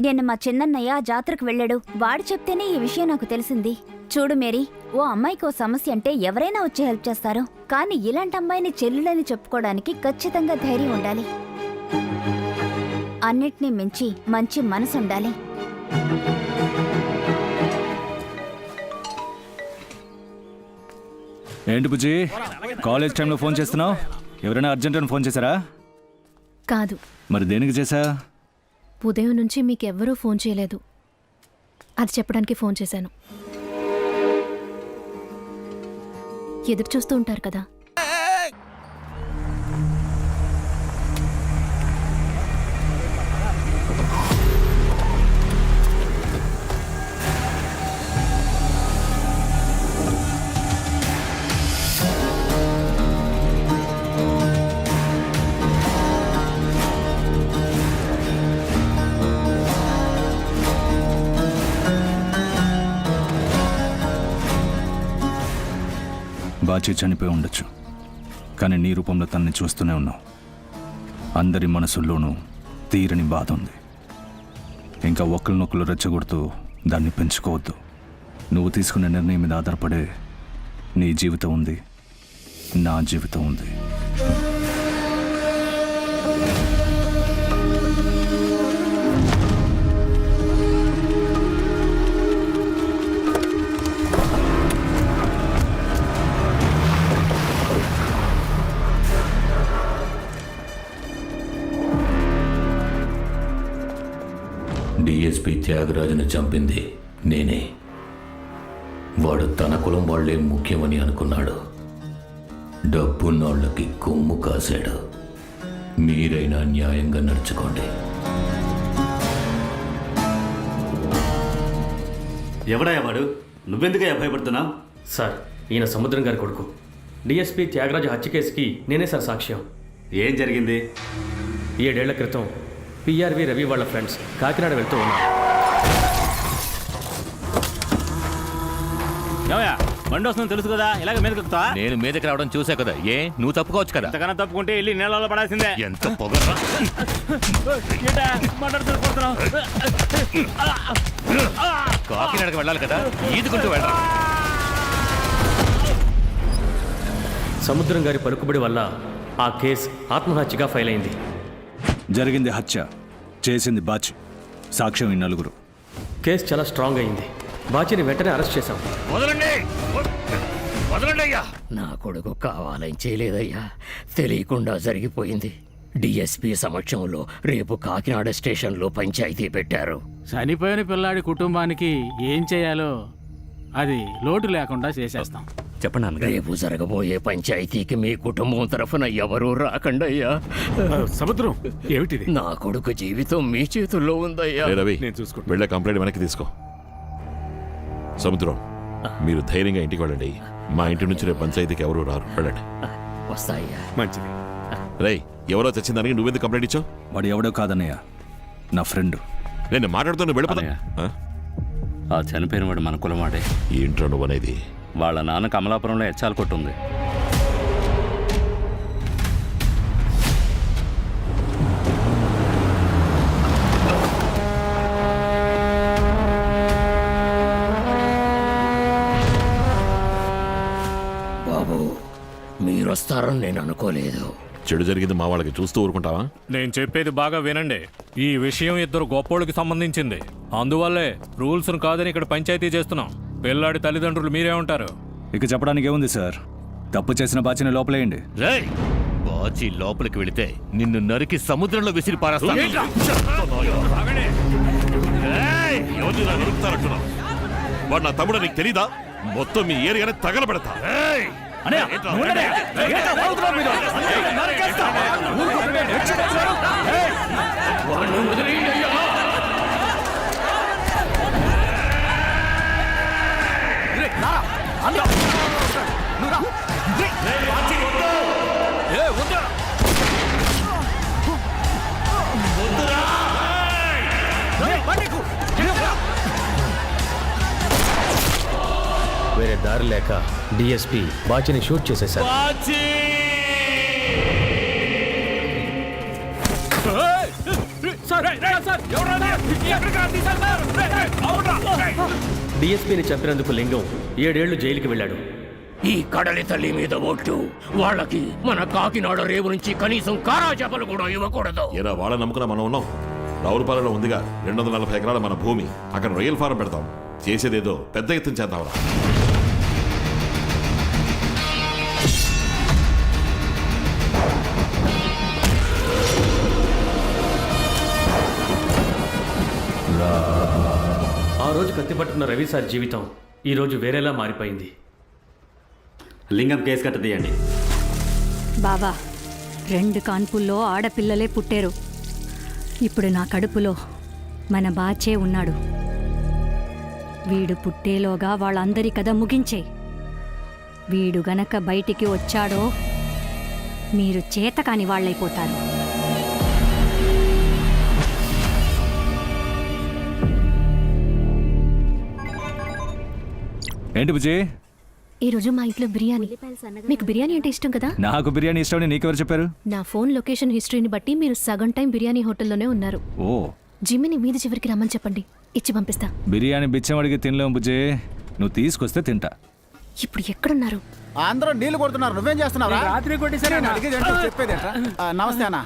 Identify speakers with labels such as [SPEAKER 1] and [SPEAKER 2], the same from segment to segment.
[SPEAKER 1] నిన్న మా చిన్నన్నయ్య ఆ జాతరకు వెళ్ళాడు. వాడు చెప్తేనే ఈ విషయం నాకు తెలిసింది. చూడు మేరీ ఓ అమ్మాయికి ఓ సమస్య అంటే ఎవరైనా వచ్చి హెల్ప్ చేస్తారు. కానీ ఇలాంటి అమ్మాయిని చెల్లెలని చెప్పుకోవడానికి ఖచ్చితంగా ధైర్యం ఉండాలి. అన్నిటినీ మించి మంచి మనసు ఉండాలి.
[SPEAKER 2] ఏంటి బుజ్జి? కాలేజ్ టైంలో ఫోన్ చేస్తున్నావు? ఎవరైనా అర్జెంట్ అని ఫోన్ చేశారా?
[SPEAKER 3] కాదు.
[SPEAKER 2] మరి దేనికి చేశా?
[SPEAKER 3] ఉదయం నుంచి మీకెవ్వరూ ఫోన్ చేయలేదు. అది చెప్పడానికి ఫోన్ చేశాను. ఎదురు చూస్తూ ఉంటారు కదా?
[SPEAKER 2] బాచి చనిపోయి ఉండొచ్చు. కానీ నీ రూపంలో తనని చూస్తూనే ఉన్నావు. అందరి మనసుల్లోనూ తీరని బాధ ఉంది. ఇంకా ఒకరినొకరు రెచ్చగొడుతూ దాన్ని పెంచుకోవద్దు. నువ్వు తీసుకునే నిర్ణయం మీద ఆధారపడే నీ జీవితం ఉంది నా జీవితం ఉంది.
[SPEAKER 4] డిఎస్పి త్యాగరాజును చంపింది నేనే. వాడు తన కులం వాళ్ళే ముఖ్యమని అనుకున్నాడు. డబ్బున్నోళ్ళకి కొమ్ము కాశాడు. మీరైనా న్యాయంగా నడుచుకోండి.
[SPEAKER 5] ఎవడయ్యా వాడు? నువ్వెందుకయ్యా భయపడుతున్నావు?
[SPEAKER 6] సార్ ఈయన సముద్రం గారి కొడుకు. డిఎస్పీ త్యాగరాజు హత్య కేసుకి నేనే సార్ సాక్ష్యం.
[SPEAKER 5] ఏం జరిగింది?
[SPEAKER 6] ఏడేళ్ళ క్రితం పిఆర్వి రవి వాళ్ళ ఫ్రెండ్స్. కాకినాడ వెళ్తూ ఉన్నారు.
[SPEAKER 7] ఏమయ్యా బండి వస్తుందని తెలుసు కదా? ఇలాగ మీదకి ఎక్కుతావా
[SPEAKER 8] నేను మీదకి రావడం చూసా కదా. ఏ నువ్వు తప్పుకోవచ్చు కదా?
[SPEAKER 7] ఎంతకన్నా తప్పుకుంటే వెళ్ళి నీళ్ళలో పడాల్సిందే
[SPEAKER 8] ఎంత పొగరా?
[SPEAKER 7] ఏంటా మాట్లాడుతూ కొడుతున్నావు
[SPEAKER 8] కాకినాడకి వెళ్ళాలి కదా? ఈదుకుంటూ వెళ్ళరా?
[SPEAKER 6] సముద్రం గారి పలుకుబడి వల్ల ఆ కేసు ఆత్మహత్యగా ఫైల్ అయింది
[SPEAKER 2] జరిగింది హత్య. చేసింది బాచి. సాక్ష్యం ఈ నలుగురు.
[SPEAKER 6] కేసు చాలా స్ట్రాంగ్ అయింది. బాచిని వెంటనే అరెస్ట్ చేశాం.
[SPEAKER 8] వదలండి! వదలండి అయ్యా!
[SPEAKER 4] నా కొడుకు కావాలని చేయలేదయ్యా. తెలియకుండా జరిగిపోయింది. డిఎస్పి సమక్షంలో రేపు కాకినాడ స్టేషన్లో పంచాయతీ పెట్టారు.
[SPEAKER 7] చనిపోయిన పిల్లాడి కుటుంబానికి ఏం చేయాలో అది లోటు లేకుండా చేసేస్తాం.
[SPEAKER 8] చెప్పండి
[SPEAKER 4] రేపు జరగబోయే పంచాయతీకి మీ కుటుంబం తరఫున ఎవరూ రాకండయ్యా.
[SPEAKER 9] సముద్రం ఏమిటిది?
[SPEAKER 4] నా కొడుకు జీవితం మీ చేతుల్లో ఉందయ్యా.
[SPEAKER 9] రవి
[SPEAKER 4] నేను చూసుకుంటా.
[SPEAKER 9] వెళ్ళే కంప్లైంట్ వెనక్కి తీసుకో. సముద్రం మీరు ధైర్యంగా ఇంటికి వెళ్ళండి. మా ఇంటి నుంచి రేపు పంచాయతీకి ఎవరు రారు. వెళ్ళండి.
[SPEAKER 4] వస్తాయ్యా.
[SPEAKER 9] మంచిది. రేయ్ ఎవరో తెచ్చిందానికి నువ్వెందుకు కంప్లైంట్ ఇచ్చావు?
[SPEAKER 2] వాడు ఎవడో కాదన్నయ్య నా ఫ్రెండ్.
[SPEAKER 9] నేను మాట్లాడుతూ నువ్వు వెళ్ళిపోతా ఆ?
[SPEAKER 10] చనిపోయిన వాడు మన కులవాడే.
[SPEAKER 9] ఏంట్రా నువ్వు అనేది
[SPEAKER 10] వాళ్ళ నాన్న కమలాపురంలో ఎచ్చాల కొట్టుంది.
[SPEAKER 4] బాబు మీరొస్తారని నేను అనుకోలేదు.
[SPEAKER 9] చెడు జరిగింది మా వాళ్ళకి చూస్తూ ఊరుకుంటావా?
[SPEAKER 11] నేను చెప్పేది బాగా వినండి. ఈ విషయం ఇద్దరు గొప్పోళ్ళకి సంబంధించింది. అందువల్లే రూల్స్ కాదని ఇక్కడ పంచాయతీ చేస్తున్నాం. పిల్లాడి తల్లిదండ్రులు మీరే ఉంటారు.
[SPEAKER 2] ఇక చెప్పడానికి ఏముంది సార్? తప్పు చేసిన బాచిని లోపలేయండి.
[SPEAKER 8] రేయ్! బాచి లోపలికి వెళితే నిన్ను నరికి సముద్రంలో విసిరి పారేస్తాను
[SPEAKER 9] ఏయ్, ఎవరిని ఇలా నరుకుతారంటున్నావు? వాడు నా తమ్ముడు నీకు తెలీదా? మొత్తం మీ ఏరియానే తగలబెడతా.
[SPEAKER 6] వేరే దారి లేక డిఎస్పీ బాచిని షూట్ చేసేశారు. డిఎస్పీని చంపినందుకు లింగం ఏడేళ్ళు జైలుకి వెళ్ళాడు.
[SPEAKER 4] ఈ కడలి తల్లి మీద ఒట్టు వాళ్ళకి మన కాకినాడ రేవు నుంచి కనీసం కారా చేపలు కూడా ఇవ్వకూడదు.
[SPEAKER 9] ఏరా వాళ్ళ నమ్ముకున్న మనం ఉన్నాం. రావులపాలెంలో ఉందిగా. రెండు వందల నలభై ఎకరాల మన భూమి. అక్కడ రొయ్యల ఫారం పెడతాం. చేసేదేదో పెద్ద ఎత్తున చేద్దాంరా.
[SPEAKER 6] ఆ రోజు కత్తిపట్టుకున్న రవి సార్ జీవితం ఈ రోజు వేరేలా మారిపోయింది.
[SPEAKER 5] లింగం కేసు కట్టదీయండి.
[SPEAKER 1] బావా రెండు కాన్పుల్లో ఆడపిల్లలే పుట్టారు. ఇప్పుడు నా కడుపులో మన బాచే ఉన్నాడు. వీడు పుట్టేలోగా వాళ్ళందరి కథ ముగించే. వీడు గనక బయటికి వచ్చాడో మీరు చేతకాని వాళ్ళైపోతారు.
[SPEAKER 2] ఏంటి బుజ్జి?
[SPEAKER 3] ఈ రోజు మా ఇంట్లో బిర్యానీ. మీకు బిర్యానీ అంటే ఇష్టం కదా?
[SPEAKER 2] నాకు బిర్యానీ ఇష్టమని నీకెవరు చెప్పారు?
[SPEAKER 3] నా ఫోన్ లొకేషన్ హిస్టరీని బట్టి మీరు సగం టైం బిర్యానీ హోటల్లోనే ఉన్నారు.
[SPEAKER 2] ఓ.
[SPEAKER 3] జిమ్మిని మీది చివరికి రమ్మని చెప్పండి. ఇచ్చి పంపిస్తా.
[SPEAKER 2] బిర్యానీ బిచ్చం అడిగి తినలేము బుజ్జి. నువ్వు తీసుకొస్తే తింటా.
[SPEAKER 3] ఇప్పుడు ఎక్కడున్నారు?
[SPEAKER 12] అందరూ నీళ్ళు కొడుతున్నారు. నువ్వేం చేస్తున్నావు
[SPEAKER 7] రాత్రి కొట్టేసరే
[SPEAKER 12] చెప్పేది నమస్తే అన్న.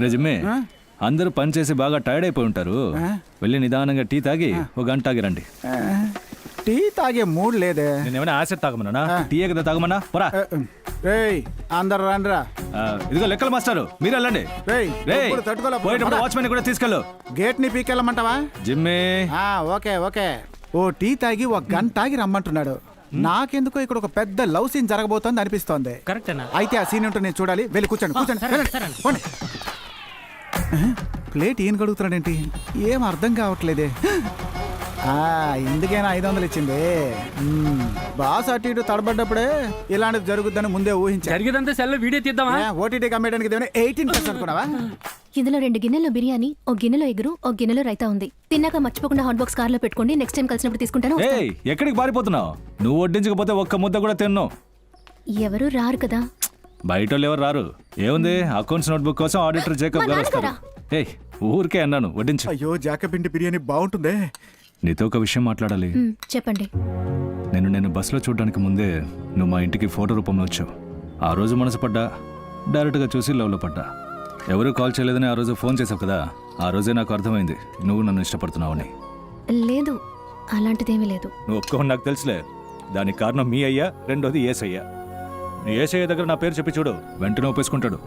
[SPEAKER 2] నిజమే అందరూ పని చేసి బాగా టైర్డ్ అయిపోయి ఉంటారు. వెళ్ళి నిదానంగా టీ తాగి ఒక గంట తాగి రండి.
[SPEAKER 12] ఆ, టీ తాగే మూడ్ లేదే.
[SPEAKER 2] నేను ఏమైనా యాసిడ్ తాగమన్నా టీ కదా తాగమన్నా? పోరా.
[SPEAKER 12] రేయ్ అందరు రండిరా.
[SPEAKER 2] ఆ, ఇదిగో లెక్కల మాస్టారు. మీరు వెళ్ళండి. పోయేటప్పుడు వాచ్మెన్ కూడా తీసుకెళ్ళు.
[SPEAKER 12] గేట్ని పీకెళ్ళమంటావా?
[SPEAKER 2] జిమ్మే.
[SPEAKER 12] ఆ, ఓకే ఓకే. ఓ టీ తాగి ఒక గంట తాగి రమ్మంటున్నాడు. నాకెందుకో ఇక్కడ ఒక పెద్ద లవ్ సీన్ జరగబోతోంది అనిపిస్తోంది.
[SPEAKER 7] కరెక్టేనా
[SPEAKER 12] అయితే ఆ సీన్ ఏంటో నేను చూడాలి. వెళ్ళి కూర్చోండి కూర్చోండి ప్లేట్ ఈయన కడుగుతున్నాడేంటి ఏం అర్థం కావట్లేదే. ఇందుకేనా ఐదు వందలు ఇచ్చింది. మ్మ్. బాస్ అటు ఇటు తడబడ్డప్పుడే ఇలాంటిది జరుగుద్దని ముందే
[SPEAKER 7] జరిగేదంతా సెల్ వీడియో తీద్దామా?
[SPEAKER 12] అమ్మేయడానికి ఎయిటీన్ ప్లస్ అనుకున్నావా?
[SPEAKER 3] ఇందులో రెండు గిన్నెలో బిర్యానీ ఒక గిన్నెలో ఎగురు ఒక గిన్నెలో రైతా ఉంది. తిన్నాక మర్చిపోకుండా హాట్ బాక్స్ కార్లో పెట్టుకోండి నెక్స్ట్ టైం కలిసినప్పుడు తీసుకుంటాను.
[SPEAKER 2] ఏయ్ ఎక్కడికి పారిపోతున్నావు? నువ్వు వడ్డించకపోతే ఒక్క ముద్ద కూడా తిన్ను.
[SPEAKER 3] ఎవరు రారు కదా.
[SPEAKER 2] బయట వాళ్ళు ఎవరు రారు? ఏముంది? అకౌంట్స్ నోట్బుక్ కోసం ఆడిటర్ జేకబ్ గారు వస్తారు ఏయ్ ఊరికే అన్నాను వడ్డించు.
[SPEAKER 12] అయ్యో జాకపిండి బిర్యానీ బాగుంటుందే.
[SPEAKER 2] నీతో ఒక విషయం మాట్లాడాలి.
[SPEAKER 3] మ్, చెప్పండి.
[SPEAKER 2] నేను నేను బస్సులో చూడడానికి ముందే నువ్వు మా ఇంటికి ఫోటో రూపంలో వచ్చావు. ఆ రోజు మనసు పడ్డా డైరెక్ట్గా చూసి లవ్లో పడ్డా. ఎవరు కాల్ చేయలేదని ఆ రోజు ఫోన్ చేసావు కదా ఆ రోజే నాకు అర్థమైంది నువ్వు నన్ను ఇష్టపడుతున్నావని.
[SPEAKER 3] లేదు అలాంటిదేమీ లేదు.
[SPEAKER 2] నువ్వు ఒప్పుకోని నాకు తెలుసులే దానికి కారణం మీ అయ్యా రెండోది ఏసయ్య. ఏసయ్య దగ్గర నా పేరు చెప్పి చూడు వెంటనే ఒప్పేసుకుంటాడు.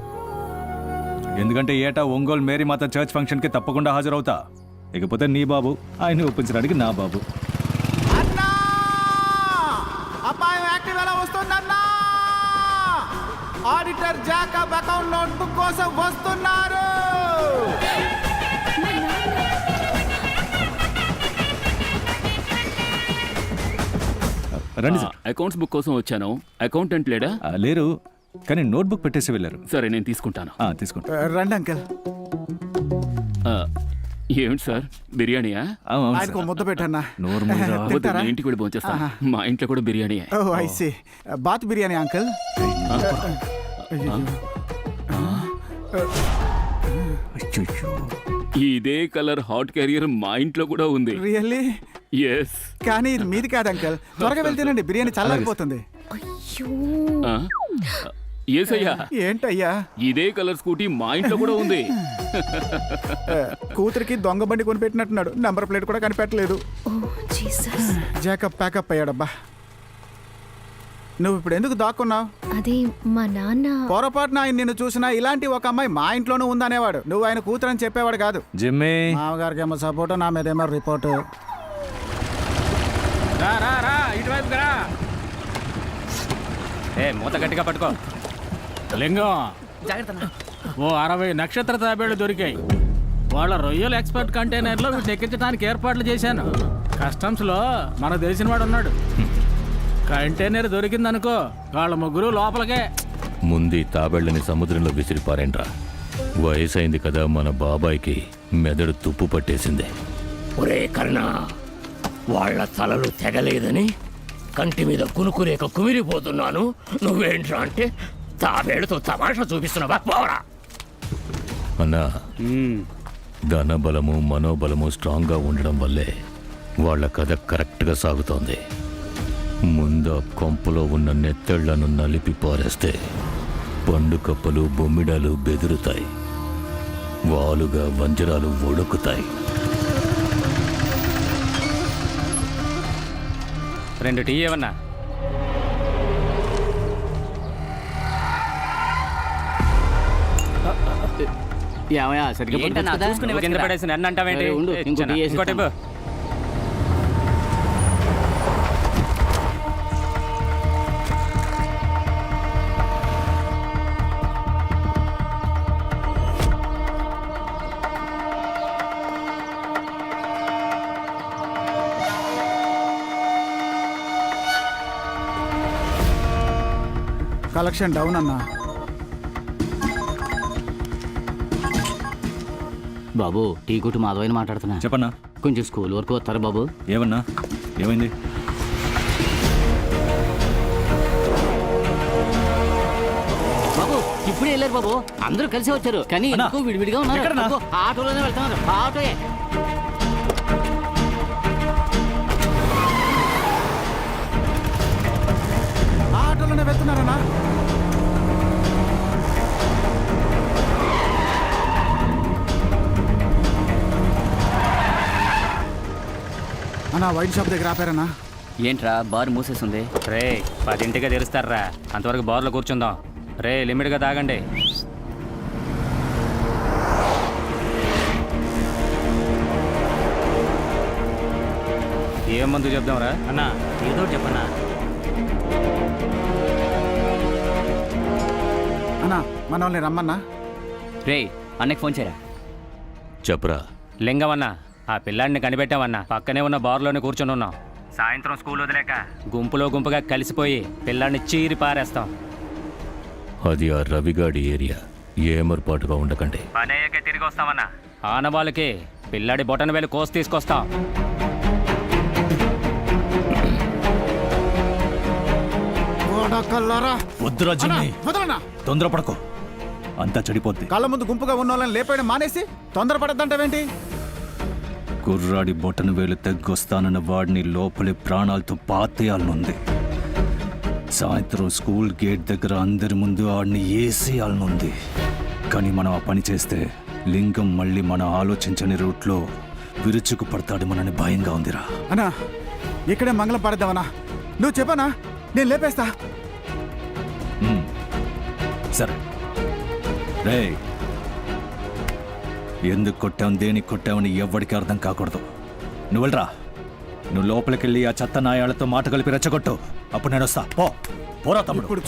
[SPEAKER 2] ఎందుకంటే ఏటా ఒంగోలు మేరీ మాత చర్చ్ ఫంక్షన్కి తప్పకుండా హాజరవుతా. ఇకపోతే నీ బాబు ఆయన్ని ఒప్పించడానికి నా బాబు.
[SPEAKER 12] అన్నా! అబ్బాయి యాక్టివ్ ఎలా వస్తుందన్నా? ఆడిటర్ జాకబ్ అకౌంట్ నోట్బుక్ కోసం వస్తున్నారు.
[SPEAKER 2] రండి సార్.
[SPEAKER 10] అకౌంట్స్ బుక్ కోసం వచ్చాను. అకౌంటెంట్ లేడా?
[SPEAKER 2] లేరు కానీ నోట్బుక్ పెట్టేసి వెళ్ళారు.
[SPEAKER 10] సరే నేను తీసుకుంటాను.
[SPEAKER 2] ఆ, తీసుకోండి
[SPEAKER 12] రండి అంకల్.
[SPEAKER 10] ఏమిటి సార్? బిర్యానీయా?
[SPEAKER 12] ఆయనకు. ముద్ద పెట్టన్నా.
[SPEAKER 2] నోరు మూయరా.
[SPEAKER 10] వద్దు,
[SPEAKER 12] తింటారా?
[SPEAKER 10] నేను ఇంటికి వెళ్ళి మా ఇంట్లో కూడా బిర్యానీయే.
[SPEAKER 12] ఓ ఐసి బాత్ బిర్యానీ అంకల్.
[SPEAKER 10] ఇదే కలర్ హాట్ క్యారియర్ మా ఇంట్లో కూడా ఉంది.
[SPEAKER 12] రియల్లీ
[SPEAKER 10] ఎస్
[SPEAKER 12] కానీ ఇది మీది కాదు అంకల్. త్వరగా వెళ్తేనండి బిర్యానీ చల్లారిపోతుంది
[SPEAKER 3] అయ్యో
[SPEAKER 10] ఏసయ్యా.
[SPEAKER 12] ఏంటయ్యా?
[SPEAKER 10] ఇదే కలర్ స్కూటీ మా ఇంట్లో కూడా ఉంది.
[SPEAKER 12] కూతురికి దొంగ బండి కొనిపెట్టినట్టున్నాడు. నెంబర్ ప్లేట్ కూడా కనిపెట్టలేదు.
[SPEAKER 3] Oh Jesus.
[SPEAKER 12] జాకబ్ ప్యాకప్ అయ్యాడబ్బా. నువ్వు ఇప్పుడు ఎందుకు దాక్కున్నావు?
[SPEAKER 3] అదే మా నాన్న
[SPEAKER 12] పొరపాటున ఆయన నిన్ను చూసినా ఇలాంటి ఒక అమ్మాయి మా ఇంట్లోనూ ఉందనేవాడు. నువ్వు ఆయన కూతురని చెప్పేవాడు కాదు.
[SPEAKER 2] జిమ్మే.
[SPEAKER 12] మామగారికి ఏమో సపోర్టు నా మీద ఏమో రిపోర్టు.
[SPEAKER 7] రా రా రా ఇటువైపు రా.
[SPEAKER 6] ఏ మూత గట్టిగా పట్టుకో.
[SPEAKER 7] లింగం. ఓ అరవై నక్షత్ర తాబేళ్ళు దొరికాయి. వాళ్ళ రొయ్యల ఎక్స్పర్ట్ కంటైనర్లో వీటిని ఎక్కించడానికి ఏర్పాట్లు చేశాను. కస్టమ్స్లో మనకు తెలిసిన వాడు ఉన్నాడు. కంటైనర్ దొరికిందనుకో వాళ్ళ ముగ్గురు లోపలికే.
[SPEAKER 8] ముందు తాబేళ్ళని సముద్రంలో విసిరిపారేంట్రా వయసైంది కదా మన బాబాయ్కి మెదడు తుప్పు పట్టేసింది.
[SPEAKER 4] ఒరే కర్ణ వాళ్ళ తలలు తెగలేదని కంటి మీద కునుకులేక కుమిరిపోతున్నాను. నువ్వేంట్రా అంటే తాబేడుతో తమాషా చూపిస్తున్నావా? పోరా.
[SPEAKER 8] అన్నా ధనబలము మనోబలము స్ట్రాంగ్గా ఉండడం వల్లే వాళ్ళ కథ కరెక్ట్గా సాగుతోంది. ముందు కొంపలో ఉన్న నెత్తళ్ళను నలిపి పారేస్తే పండు కప్పలు బొమ్మిడాలు బెదురుతాయి. వాలుగా వంజరాలు ఒడుకుతాయి.
[SPEAKER 13] రెండు టీ ఏమన్నా
[SPEAKER 14] ఏమయ్యా సరిగ్గా
[SPEAKER 13] నువ్వు కింద పడేసి నన్ను అంటావేంటి?
[SPEAKER 14] సరే, ఉండు,
[SPEAKER 13] ఏ,
[SPEAKER 14] ఇంకో
[SPEAKER 13] చిన్న,
[SPEAKER 14] టీ వేసి
[SPEAKER 13] ఇంకోటి ఇవ్వు.
[SPEAKER 12] కలెక్షన్ డౌన్ అన్నా.
[SPEAKER 14] బాబు టీ కొట్టు మాధవని మాట్లాడుతున్నా.
[SPEAKER 2] చెప్పన్నా.
[SPEAKER 14] కొంచెం స్కూల్ వరకు వస్తారా బాబు?
[SPEAKER 2] ఏమన్నా? ఏమైంది?
[SPEAKER 14] బాబు ఇప్పుడే వెళ్ళారు బాబు. అందరూ కలిసి వచ్చారు. కానీ ఎందుకు విడివిడిగా ఉన్నారు. ఆటోలోనే వెళ్తున్నారు. ఆటోయే.
[SPEAKER 12] అన్నా వైన్ షాప్ దగ్గర ఆపారన్నా?
[SPEAKER 14] ఏంట్రా బార్ మూసేసింది.
[SPEAKER 13] రే పదింటిగా తెరుస్తారా? అంతవరకు బార్లో కూర్చుందాం. రే లిమిట్గా తాగండి. ఏం మందు చెప్దాంరా?
[SPEAKER 14] అన్నా ఏదో చెప్పన్నా.
[SPEAKER 12] అన్నా మన వాళ్ళని రమ్మన్నా?
[SPEAKER 14] రే అన్నకి ఫోన్ చేయరా?
[SPEAKER 8] చెప్పరా.
[SPEAKER 13] లింగమన్నా ఆ పిల్లాడిని కనిపెట్టామన్నా పక్కనే ఉన్న బార్లోనే కూర్చొని ఉన్నాం. సాయంత్రం స్కూల్ వదిలేక. గుంపులో గుంపుగా కలిసిపోయి పిల్లాడిని చీరి పారేస్తాం.
[SPEAKER 8] అది ఆ రవిగాడి ఏరియా. ఏమర్పాటుగా ఉండకండి.
[SPEAKER 13] పని అయ్యాకే తిరిగి వస్తామన్నా. ఆనవాళ్ళకి పిల్లాడి బొటన వేలు కోసి తీసుకొస్తాం.
[SPEAKER 12] ఓడకల్లారా వదలనా?
[SPEAKER 2] తొందరపడకు. అంతా చెడిపోద్ది.
[SPEAKER 12] కళ్ళ ముందు గుంపుగా ఉన్న వాళ్ళని లేపేయడం మానేసి తొందరపడద్దంటావేంటి?
[SPEAKER 2] కుర్రాడి బొటన వేలు తెగ్గొస్తానన్న వాడిని లోపలి ప్రాణాలతో పాతేయాలనుంది. సాయంత్రం స్కూల్ గేట్ దగ్గర అందరి ముందు ఆడిని ఏసేయాలనుంది. కానీ మనం ఆ పని చేస్తే లింగం మళ్ళీ మన ఆలోచించని రూట్లో విరుచుకు పడతాడు మనని భయంగా ఉందిరా.
[SPEAKER 12] అన్నా ఇక్కడే మంగళం పడద్దామన్నా. నువ్వు చెప్పనా? నేను లేపేస్తా.
[SPEAKER 2] సరే. రే ఎందుకు కొట్టాం దేనికి కొట్టామని ఎవ్వడికి అర్థం కాకూడదు. నువ్వు వెళ్ళరా. నువ్వు లోపలికెళ్ళి ఆ చెత్త నాయాలతో మాట కలిపి రెచ్చగొట్టు. అప్పుడు నేను వస్తా. పో. పోరా తమ్ముడు.
[SPEAKER 12] ఇప్పుడు